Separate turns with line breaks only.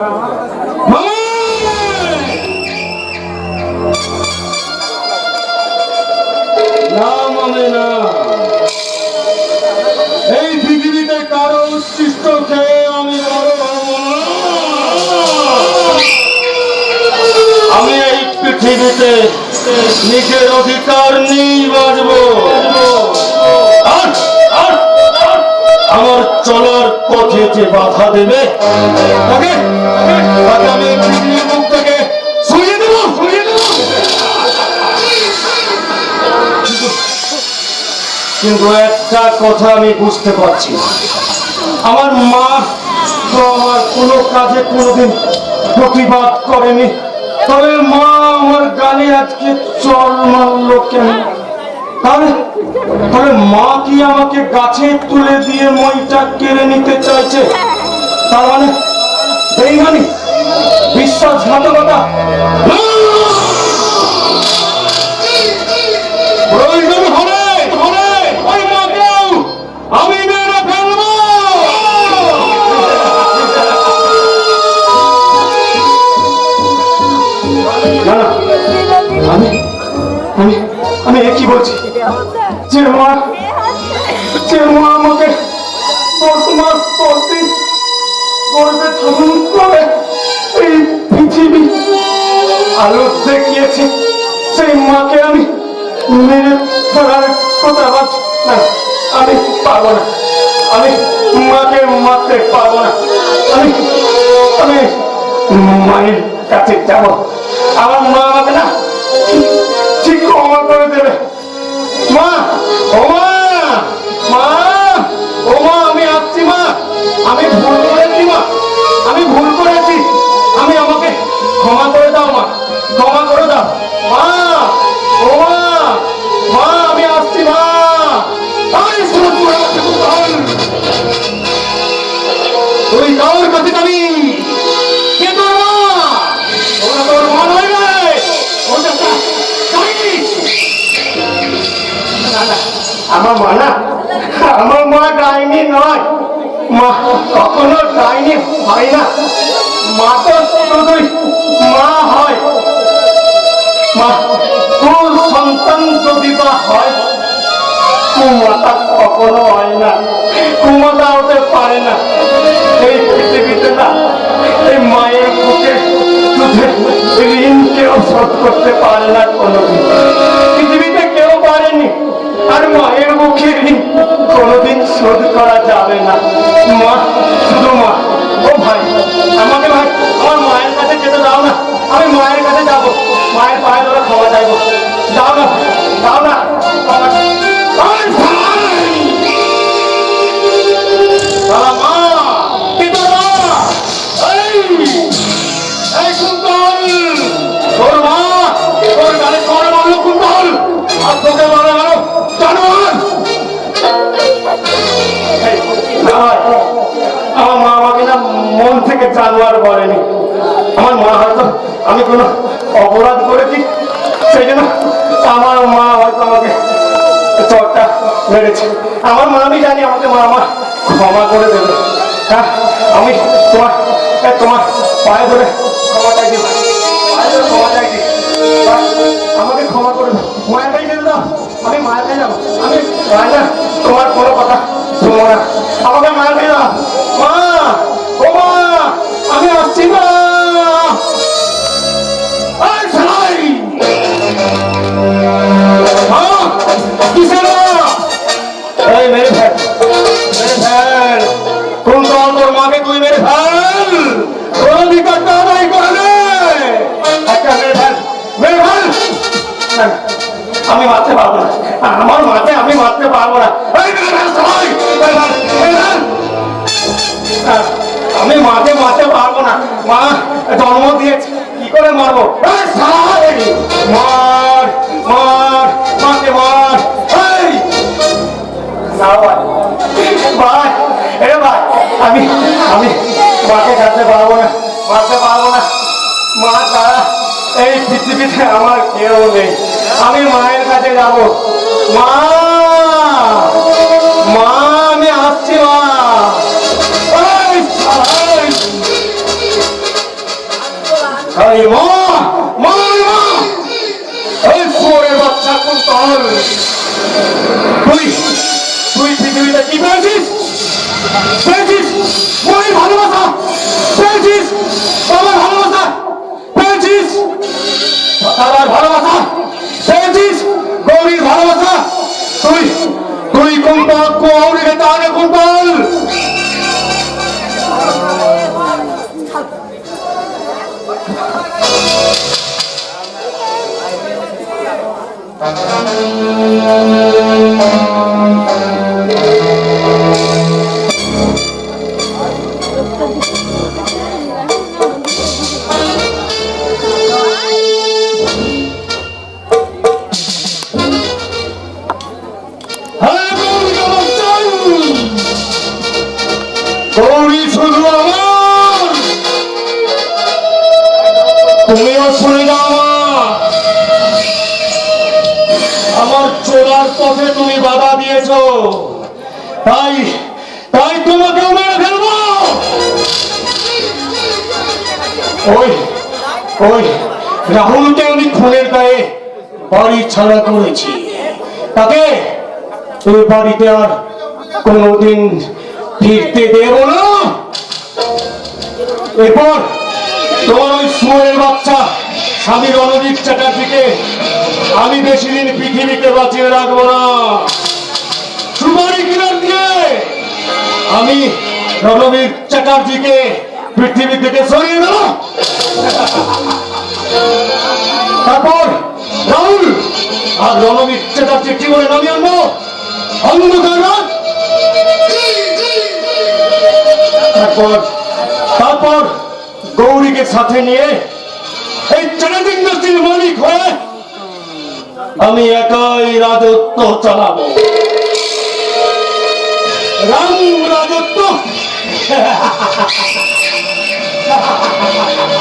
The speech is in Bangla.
এই পৃথিবীতে কারও উচ্ছিষ্ট খেয়ে আমি। আমি এই পৃথিবীতে নিজের অধিকার নিয়েই যে বাধা দেবে। আমি সরিয়ে সরিয়ে কিন্তু একটা কথা আমি বুঝতে পারছি। আমার মা তো আমার কোনো কাজে কোনোদিন প্রতিবাদ করেনি। তবে মা আমার গানে আজকে চল মারলো কেন? তাহলে তাহলে মা কি আমাকে গাছে তুলে দিয়ে মইটা কেড়ে নিতে চাইছে? তার মানে বেইমানি বিশ্বাসঘাতকতা! প্রয়োজন হলে যে মা যে মা আমাকে দশ মাস পর দিন গর্বে করে এই পৃথিবী আলো দেখিয়েছে সেই মাকে আমি মেরে ফেলার কথা ভাবছি। না আমি পারব না। আমি মাকে মারতে পারব না। আমি আমি মায়ের কাছে যাব। আমার মা আমার মা না আমার মা ডাইনি নয়। মা, কখনো ডাইনি হয় না। মা তো শুধুই মা হয়। মা, কোন সন্তান যদি বা হয়, কুমাতা কখনো হয় না। কুমাতা হতে পারে না। এই পৃথিবীতে না, এই মায়ের বুকে দুধের ঋণ কেউ শোধ করতে পারে না কোনোদিন। কোনোদিন শোধ করা যাবে না। মা শুধু মা। আমার মা আমাকে না মন থেকে জানোয়ার বলেনি। আমার মা হয়তো আমি কোনো অপরাধ করেছি, সেই জন্য আমার মা হয়তো আমাকে চরটা মেরেছে। আমার মা, আমি জানি আমাকে মা আমার ক্ষমা করে দেবে। হ্যাঁ আমি তোমার তোমার পায়ে ধরে ক্ষমা চাইছি ক্ষমা চাইছি। আমাকে ক্ষমা করে দাও। মায়ের কাছে আমি মায়ের কাছে যাব। আমি তোমার কোনো কথা আমাকে কাছে দাও মা ও মা আমি আসছি নে না, আমি মারতে পারব না। আমার মাকে আমি মারতে পারব না। আমি মাকে মারতে পারব না। মা, জন্ম দিয়েছে। কি করে মারবো? মার মার, মাকে মার। কাটতে পারব না পারব না। মা এই পৃথিবীতে আমার কেউ নেই। আমি মায়ের কাছে যাব। মা! এই মা মা মা। এই শুয়োরের বাচ্চা কোন তোর তুই তুই পৃথিবীতে কি পেয়েছিস? পেয়েছিস? মনের ভালোবাসা। পেয়েছিস? বাবার ভালোবাসা। পেয়েছিস? দাদার ভালোবাসা। পেয়েছিস? গৌরীর ভালোবাসা। তুই তুই পাক্য আউরিকে তাহলে কোন গৌরী শুধু আমার তুমিও শুনে আমার চোরার পথে তুমি বাধা দিয়েছ। তাই তাই তোমাকে মেরে ফেলব। ওই ওই, রাহুলকে আমি খুনের গায়ে বাড়ি ছাড়া করেছি। তাকে এই বাড়িতে আর কোনোদিন ফিরতে দেব না। এরপর তোমার ওই সুয়ের বাচ্চা, স্বামী রণদীপ চ্যাটার্জিকে আমি বেশি দিন পৃথিবীতে বাঁচিয়ে রাখব না। সুপারি কিনার দিয়ে আমি রণবীর চ্যাটার্জিকে পৃথিবী থেকে সরিয়ে দেব। তারপর রাহুল আর রণবীর চ্যাটার্জি বলে নামিয়ে আনব। অন্ধকার তারপর তারপর গৌরীকে সাথে নিয়ে এই চ্যালেঞ্জিং দৃষ্টির মালিক হয়ে আমি একাই রাজত্ব চালাবো। রাম রাজত্ব?